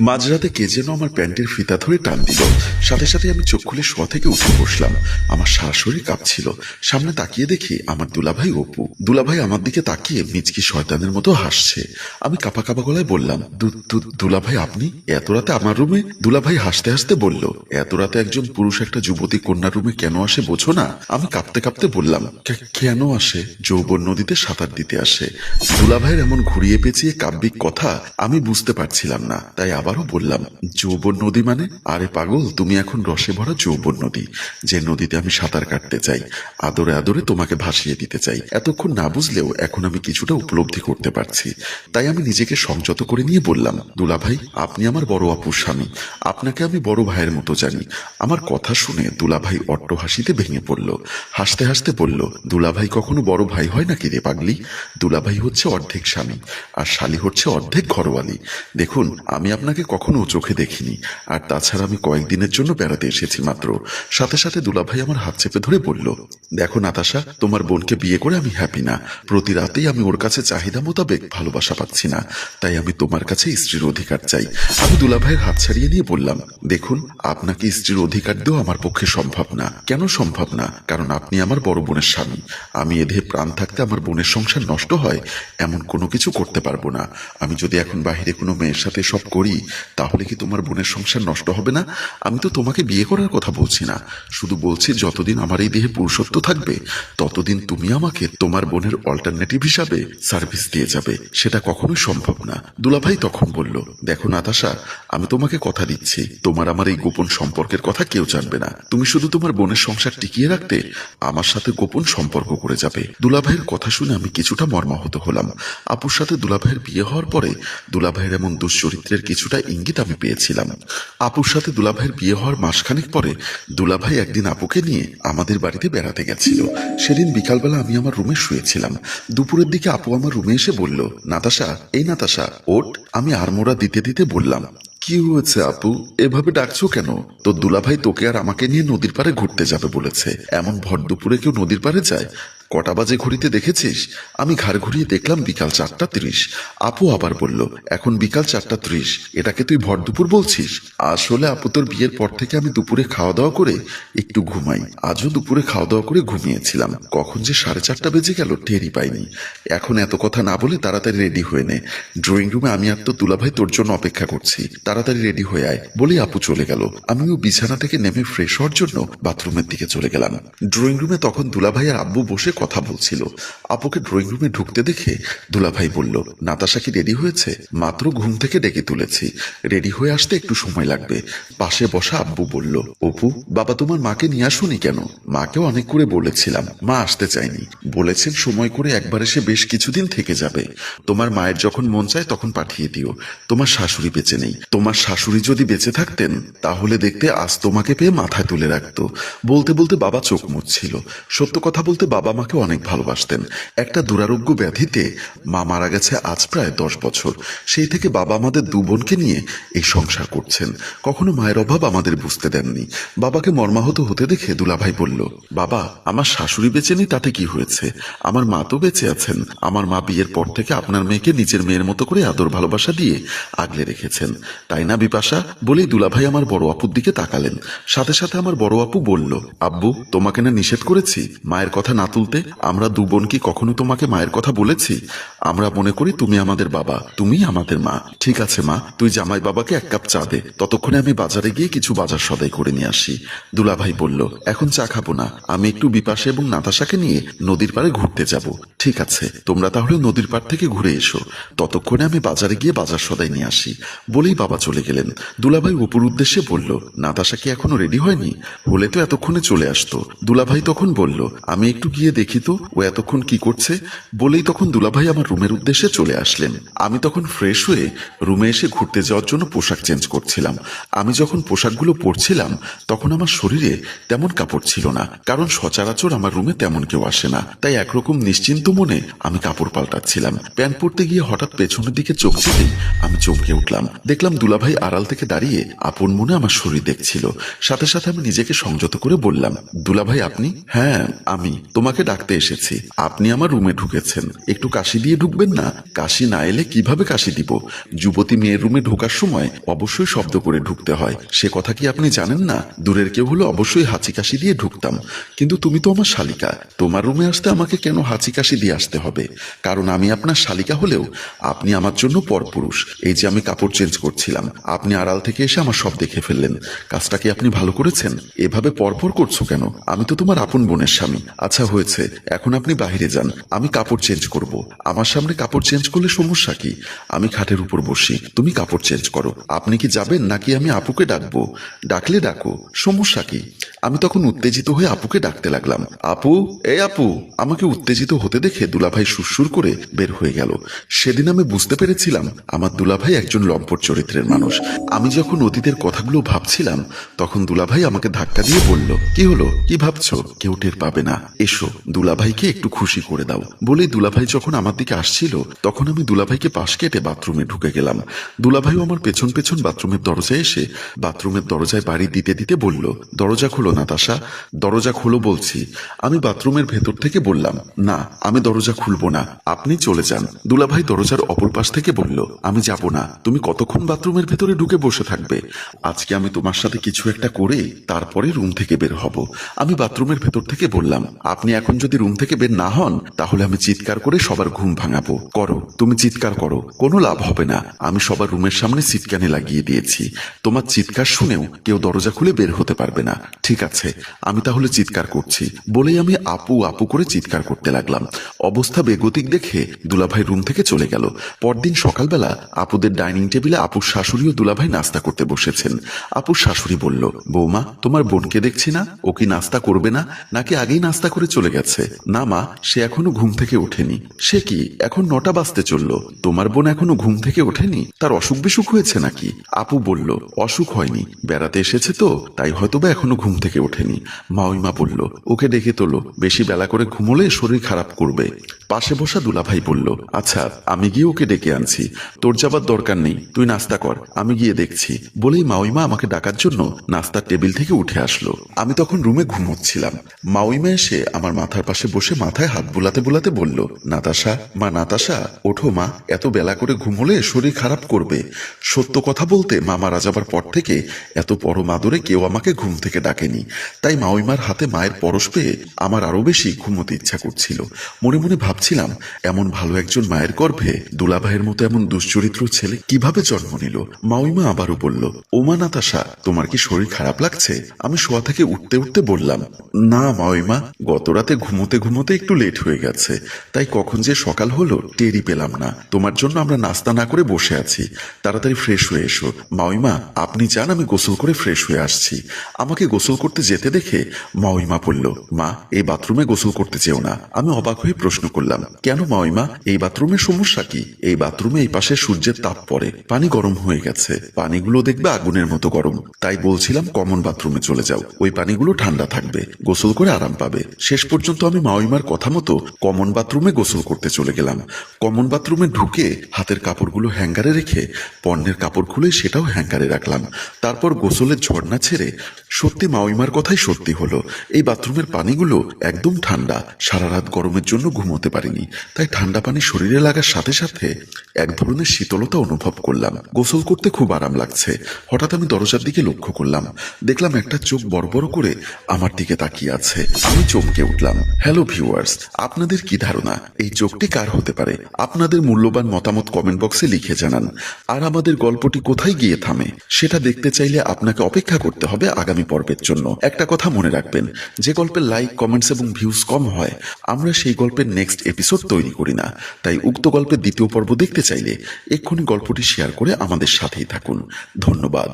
মাঝরাতে কে যেন আমার প্যান্টের ফিতা ধরে টান দিল। সাথে সাথে আমি চোখ খুলে শোয়া থেকে উঠে বসলাম। আমার শাশুড়ি কাঁপছিল। সামনে তাকিয়ে দেখি আমার দুলাভাই অপু। দুলাভাই আমার দিকে তাকিয়ে মিচকি শয়তানের মতো হাসছে। আমি কাপা কাপা গলায় বললাম, "দু- দু- দুলাভাই আপনি? এত রাতে আমার রুমে? দুলাভাই হাসতে হাসতে বলল, এত রাতে একজন পুরুষ একটা যুবতী কন্যার রুমে কেন আসে বোঝো না? আমি কাঁপতে কাঁপতে বললাম কেন আসে? যৌবন নদীতে সাঁতার দিতে আসে। দুলাভাইয়ের এমন ঘুরিয়ে পেঁচিয়ে কাব্যিক কথা আমি বুঝতে পারছিলাম না, তাই আবারও বললাম, যৌবন নদী মানে? আরে পাগল, তুমি এখন রসে ভরা যৌবন নদী, যে নদীতে আমি সাঁতার কাটতে চাই, আদরে আদরে তোমাকে ভাসিয়ে দিতে চাই। এতক্ষণ না বুঝলেও এখন আমি কিছুটা উপলব্ধি করতে পারছি। তাই আমি নিজেকে সংযত করে নিয়ে বললাম দুলাভাই আপনি আমার বড় আপুর স্বামী, আপনাকে আমি বড় ভাইয়ের মতো জানি। আমার কথা শুনে দুলাভাই অট্ট হাসিতে ভেঙে পড়ল। হাসতে হাসতে বলল দুলাভাই কখনো বড় ভাই হয় নাকি রে পাগলি? দুলাভাই হচ্ছে অর্ধেক স্বামী, আর শালি হচ্ছে অর্ধেক ঘরওয়ালি দেখুন, আমি আপনাকে কখনো চোখে দেখিনি। আর তাছাড়া আমি কয়েকদিনের জন্য বেড়াতে এসেছি মাত্র। সাথে সাথে দুলাভাই আমার হাত চেপে ধরে বলল, দেখো নাতাশা, তোমার বোনকে বিয়ে করে আমি হ্যাপি না। প্রতি রাতেই আমি ওর কাছে চাহিদা মোতাবেক ভালোবাসা পাচ্ছি না। তাই আমি তোমার কাছে স্ত্রীর অধিকার চাই। আমি দুলাভাইয়ের হাত ছাড়িয়ে নিয়ে বললাম, দেখুন, আপনাকে স্ত্রীর অধিকার দেওয়া আমার পক্ষে সম্ভব না। কেন সম্ভব না? কারণ আপনি আমার বড় বোনের স্বামী। আমি এধে প্রাণ থাকতে আমার বোনের সংসার নষ্ট হয়, এমন কোনো কিছু করতে পারব না। আমি যদি এখন বাইরে কোনো মেয়ের সাথে সব করি তাহলে কি তোমার বোনের সংসার নষ্ট হবে না? আমি তো তোমাকে বিয়ে করার কথা বলছি না। শুধু বলছি যতদিন আমার এই দেহে পুরুষত্ব থাকবে, ততদিন তুমি আমাকে তোমার বোনের অল্টারনেটিভ হিসাবে সার্ভিস দিয়ে যাবে। সেটা কখনোই সম্ভব না। দুলাভাই তখন বলল, দেখো নাতাশা, আমি তোমাকে কথা দিচ্ছি। তোমার আমার এই গোপন সম্পর্কের কথা কেউ জানবে না। তুমি শুধু তোমার বোনের সংসার টিকিয়ে রাখতে আমার সাথে গোপন সম্পর্ক করে যাবে। দুলাভাইয়ের কথা শুনে আমি কিছুটা মর্মাহত হলাম। আপুর সাথে দুলাভাইয়ের বিয়ে হওয়ার পরে দুলাভাইয়ের এমন দুশ্চরিত্রের কিছুটা ইঙ্গিত আমি পেয়েছিলাম। আপুর সাথে দুলাভাইয়ের বিয়ে হওয়ার মাসখানেক পরে দুলাভাই একদিন আপুকে নিয়ে আমাদের বাড়িতে বেড়াতে গেছিল। সেদিন বিকালবেলা আমি আমার রুমে শুয়েছিলাম। দুপুরের দিকে আপু আমার রুমে এসে বলল, নাতাশা, এই নাতাশা, ওট, আমি আড়মোড়া দিতে দিতে বললাম, কি হয়েছে আপু? এভাবে ডাকছো কেন? তোর দুলাভাই তোকে আর আমাকে নিয়ে নদীর পাড়ে ঘুরতে যাবে বলেছে। এমন ভর দুপুরে কেউ নদীর পাড়ে যায়? কটা বাজে ঘড়িতে দেখেছিস? আমি ঘাড় ঘুরিয়ে দেখলাম বিকাল চারটা ত্রিশ। আপু আবার বলল, এখন বিকাল চারটা ত্রিশ। এটাকে তুই ভর দুপুর বলছিস? আসলে আপু তোর বিয়ের পর থেকে আমি দুপুরে খাওয়া দাওয়া করে একটু ঘুমাই। আজও দুপুরে খাওয়া দাওয়া করে ঘুমিয়েছিলাম। কখন যে সাড়ে চারটা বেজে গেল, টেরই পাইনি। এখন এত কথা না বলে তাড়াতাড়ি রেডি হয়ে নে। ড্রয়িং রুমে আমি আর তো দুলাভাই তোর জন্য অপেক্ষা করছি। তাড়াতাড়ি রেডি হয়ে আয়। বলেই আপু চলে গেল। আমিও বিছানা থেকে নেমে ফ্রেশ হওয়ার জন্য বাথরুমের দিকে চলে গেলাম। ড্রয়িং রুমে তখন দুলাভাই আর আব্বু বসে কথা বলছিল। আপুকে ড্রয়িং রুমে ঢুকতে দেখে দুলাভাই বলল, নাতাশা কি রেডি হয়েছে? মাত্র ঘুম থেকে ডেকে তুলেছি। রেডি হয়ে আসতে একটু সময় লাগবে। পাশে বসা আব্বু বলল, অপু, বাবা তোমার মাকে নিয়ে আসুনি কেন? মাকেও অনেক করে বলেছিলাম, মা আসতে চায়নি। বলেছেন সময় করে একবার এসে বেশ কিছুদিন থেকে যাবে। তোমার মায়ের যখন মন চায় তখন পাঠিয়ে দিও। তোমার শাশুড়ি বেঁচে নেই। তোমার শাশুড়ি যদি বেঁচে থাকতেন, তাহলে দেখতে আজ তোমাকে পেয়ে মাথায় তুলে রাখতো। বলতে বলতে বাবা চোখ মুছছিল। সত্য কথা বলতে বাবা মাকে অনেক ভালোবাসতেন। একটা দুরারোগ্য ব্যাধিতে মা মারা গেছে আজ প্রায় দশ বছর। সেই থেকে বাবা আমাদের দু বোনকে নিয়ে এই সংসার করছেন। কখনো মায়ের অভাব আমাদের বুঝতে দেননি। বাবাকে মর্মাহত হতে দেখে দুলাভাই বলল, বাবা, আমার শাশুড়ি বেঁচে নেই, তাতে কি হয়েছে? আমার মা তো বেঁচে আছেন। আমার মা বিয়ের পর থেকে আপনার মেয়েকে নিজের মেয়ের মতো করে আদর ভালোবাসা দিয়ে আগলে রেখেছেন। তাই না, বিপাশা? বলেই দুলাভাই আমার বড় আপুর দিকে তাকালেন। সাথে সাথে আমার বড় আপু বলল, আব্বু, তোমাকে না নিষেধ করেছি? মায়ের কথা না তুলতে আমরা দু বোন কি কখনো তোমাকে মায়ের কথা বলেছি? আমরা মনে করি তুমি আমাদের বাবা তুমি আমাদের মা। ঠিক আছে, মা। তুই জামাই বাবাকে এক কাপ চা দে। ততক্ষণে আমি বাজারে গিয়ে কিছু বাজার সদাই করে নিয়ে আসি। দুলাভাই বলল, এখন চা খাব না। আমি একটু বিপাশে এবং নাতাশাকে নিয়ে নদীর পাড়ে ঘুরতে যাব। ঠিক আছে, তোমরা তাহলে নদীর পাড় থেকে ঘুরে এসো। ততক্ষণে আমি বাজারে গিয়ে বাজার সদাই নিয়ে আসি। বলেই বাবা চলে গেলেন। দুলাভাই অপুর উদ্দেশ্যে বলল, নাতাশা কি এখনও রেডি হয়নি? হলে তো এতক্ষণে চলে আসতো। দুলাভাই তখন বলল, আমি একটু গিয়ে দেখি। তো ও এতক্ষণ কি করছে বলেই তখন দুলাভাই আমার রুমের উদ্দেশ্যে চলে আসলেন। আমি তখন ফ্রেশ হয়ে রুমে এসে ঘুরতে যাওয়ার জন্য পোশাক চেঞ্জ করছিলাম। আমি যখন পোশাকগুলো পরছিলাম, তখন আমার শরীরে তেমন কাপড় ছিল না, কারণ সচরাচর আমার রুমে তেমন কেউ আসে না। তাই একরকম নিশ্চিন্ত মনে আমি কাপড় পাল্টাচ্ছিলাম। প্যান্ট পরতে গিয়ে হঠাৎ পেছনের দিকে চোখ যেতেই আমি চমকে উঠলাম। দেখলাম দুলাভাই আড়াল থেকে দাঁড়িয়ে আপন মনে আমার শরীর দেখছিল। সাথে সাথে আমি নিজেকে সংযত করে বললাম, দুলাভাই, আপনি? হ্যাঁ আমি। তোমাকে ডাকতে এসেছি। আপনি আমার রুমে ঢুকেছেন। একটু কাশি দিয়ে ঢুকবেন না? কাশি না এলে কীভাবে কাশি দিব? যুবতী মেয়ের রুমে ঢোকার সময় অবশ্যই শব্দ করে ঢুকতে হয়। সে কথা কি আপনি জানেন না? দূরের কেউ হলো অবশ্যই হাঁচি কাশি দিয়ে ঢুকতাম। কিন্তু তুমি তো আমার শালিকা। তোমার রুমে আসতে আমাকে কেন হাঁচি কাশি দিয়ে আসতে হবে? কারণ আমি আপনার শালিকা হলেও আপনি আমার জন্য পরপুরুষ। এই যে আমি কাপড় চেঞ্জ করছিলাম। আপনি আড়াল থেকে এসে আমার সব দেখে ফেললেন। কাজটা কি আপনি ভালো করেছেন? এভাবে পরপর করছ কেন? আমি তো তোমার আপন বোনের স্বামী। আচ্ছা হয়েছে। এখন আপনি বাইরে যান। আমি কাপড় চেঞ্জ করব। আমার সামনে কাপড় চেঞ্জ করলে সমস্যা কি? আমি খাটের উপর বসি। তুমি কাপড় চেঞ্জ করো। আপনি কি যাবেন নাকি আমি আপুকে ডাকবো? ডাকলে ডাকো। সমস্যা কি? আমি তখন উত্তেজিত হয়ে আপুকে ডাকতে লাগলাম। আপু, এই আপু, আমাকে উত্তেজিত হতে দেখে দুলাভাই সুরসুর করে বের হয়ে গেল। সেদিন আমি বুঝতে পেরেছিলাম, আমার দুলাভাই একজন লম্পট চরিত্রের মানুষ। আমি যখন অতীতের কথাগুলো ভাবছিলাম, তখন দুলাভাই আমাকে ধাক্কা দিয়ে বলল, কি হলো? কি ভাবছ? কেউ টের পাবে না। এসো দুলাভাইকে একটু খুশি করে দাও। বলেই দুলাভাই যখন আমার দিকে আসছিল, তখন আমি দুলাভাইকে পাশ কেটে বাথরুমে ঢুকে গেলাম। দুলাভাইও আমার পেছন পেছন বাথরুমের দরজায় এসে বাথরুমের দরজায় বাড়ি দিতে দিতে বলল, দরজা খোলো, নাতাশা। দরজা খোলো বলছি। আমি বাথরুমের ভেতর থেকে বললাম, না, আমি দরজা খুলবো না। আপনি চলে যান। দুলাভাই দরজার অপর পাশ থেকে বলল, আমি যাব না। তুমি কতক্ষণ বাথরুমের ভেতরে ঢুকে বসে থাকবে? আজকে আমি তোমার সাথে কিছু একটা করে তারপরে রুম থেকে বের হব। আমি বাথরুমের ভেতর থেকে বললাম, আপনি এখন যদি রুম থেকে বের না হন, তাহলে আমি চিৎকার করে সবার ঘুম ভাঙাবো। করো, তুমি চিৎকার করো, কোনো লাভ হবে না। আমি সবার রুমের সামনে সিটকানে লাগিয়ে দিয়েছি। তোমার চিৎকার শুনেও কেউ দরজা খুলে বের হতে পারবে না। ঠিক আছে, আমি তাহলে চিৎকার করছি। বলেই আমি আপু আপু করে চিৎকার করতে লাগলাম। অবস্থা বেগতিক দেখে দুলাভাই রুম থেকে চলে গেল। পরদিন সকালবেলা আপুদের ডাইনিং টেবিলে আপুর শাশুড়ি ও দুলাভাই নাস্তা করতে বসেছেন। আপুর শাশুড়ি বলল, বৌমা, তোমার বোনকে দেখছি না? ও কি নাস্তা করবে না? নাকি আগেই নাস্তা করে চলে গেছে? না মা সে এখনও ঘুম থেকে ওঠেনি। সে কি এখন নটা বাজতে চলল? তোমার বোন এখনও ঘুম থেকে ওঠেনি? তার অসুখ বিসুখ হয়েছে নাকি? আপু বলল, অসুখ হয়নি। বেড়াতে এসেছে তো, তাই হয়তোবা এখনও ঘুম থেকে ওঠেনি। মাওইমা বলল, ওকে ডেকে তোলো। বেশি বেলা করে ঘুমোলে শরীর খারাপ করবে। পাশে বসা দুলাভাই বলল আচ্ছা আমি গিয়ে ওকে ডেকে আনছি। তোর যাবার দরকার নেই, তুই নাস্তা কর। আমি গিয়ে দেখছি। বলেই মাওইমা আমাকে ডাকার জন্য নাস্তার টেবিল থেকে উঠে আসলো। আমি তখন রুমে ঘুমোচ্ছিলাম। মাওইমা এসে আমার মাথার পাশে বসে মাথায় হাত বুলাতে বুলাতে বলল, নাতাশা, মা নাতাশা, ওঠো মা, এত বেলা করে ঘুমোলে শরীর খারাপ করবে। সত্য কথা বলতে মা মারা যাবার পর থেকে এত পরম আদরে কেউ আমাকে ঘুম থেকে ডাকেনি। তাই মাওইমার হাতে মায়ের পরশ পেয়ে আমার আরও বেশি ঘুমোতে ইচ্ছা করছিল। মনে মনে ভাবছিলাম, এমন ভালো একজন মায়ের গর্ভে দুলাভাইয়ের মতো এমন দুশ্চরিত্র ছেলে কীভাবে জন্ম নিল? মাওইমা আবারও বলল ওমা নাতাশা, তোমার কি শরীর খারাপ লাগছে? আমি শোয়া থেকে উঠতে উঠতে বললাম, না মাওইমা গত রাতে ঘুমোতে ঘুমোতে একটু লেট হয়ে গেছে। তাই কখন যে সকাল হলো, টেরই পেলাম না। তোমার জন্য আমরা নাস্তা না করে বসে আছি। তাড়াতাড়ি ফ্রেশ হয়ে এসো। মাওইমা, আপনি যান, আমি গোসল করে ফ্রেশ হয়ে আসছি। আমাকে গোসল করতে যেতে দেখে মাওইমা বলল, মা, এই বাথরুমে গোসল করতে চেও না। আমি অবাক হয়ে প্রশ্ন করলাম, কেন মাওইমা? এই বাথরুমের সমস্যা কি? এই বাথরুমে এই পাশে সূর্যের তাপ পড়ে। পানি গরম হয়ে গেছে। পানিগুলো দেখবে আগুনের মতো গরম। তাই বলছিলাম, কমন বাথরুমে চলে যাও। ওই পানিগুলো ঠান্ডা থাকবে। গোসল করে আরাম পাবে। শেষ পর্যন্ত আমি মাওইমার কথা মতো কমন বাথরুমে গোসল করতে চলে গেলাম। কমন বাথরুমে ঢুকে হাতের কাপড়গুলো হ্যাঙ্গারে রেখে পণ্যের কাপড় খুলে সেটাও হ্যাঙ্গারে রাখলাম। তারপর গোসলের ঝর্ণা ছেড়ে সত্যি মাওইমার কথাই সত্যি হলো। এই বাথরুমের পানিগুলো একদম ঠান্ডা। সারা রাত গরমের জন্য ঘুমোতে পারিনি। তাই ঠান্ডা পানি শরীরে লাগার সাথে সাথে এক ধরনের শীতলতা অনুভব করলাম। গোসল করতে খুব আরাম লাগছে। হঠাৎ আমি দরজার দিকে লক্ষ্য করলাম। দেখলাম একটা চোখ বড় বড় করে আমার দিকে তাকিয়ে আছে। আমি চমকে উঠলাম। হ্যালো ভিউয়ার্স আপনাদের কি ধারণা? এই চোখটি কার হতে পারে? আপনাদের মূল্যবান মতামত কমেন্ট বক্সে লিখে জানান। আর আমাদের গল্পটি কোথায় গিয়ে থামে? সেটা দেখতে চাইলে আপনাকে অপেক্ষা করতে হবে আগামী পর্বের জন্য। একটা কথা মনে রাখবেন, যে গল্পের লাইক, কমেন্টস এবং ভিউজ কম হয়, আমরা সেই গল্পের নেক্সট এপিসোড তৈরি করি না। তাই উক্ত গল্পের দ্বিতীয় পর্ব দেখতে চাইলে এক্ষুনি গল্পটি শেয়ার করে আমাদের সাথেই থাকুন। ধন্যবাদ।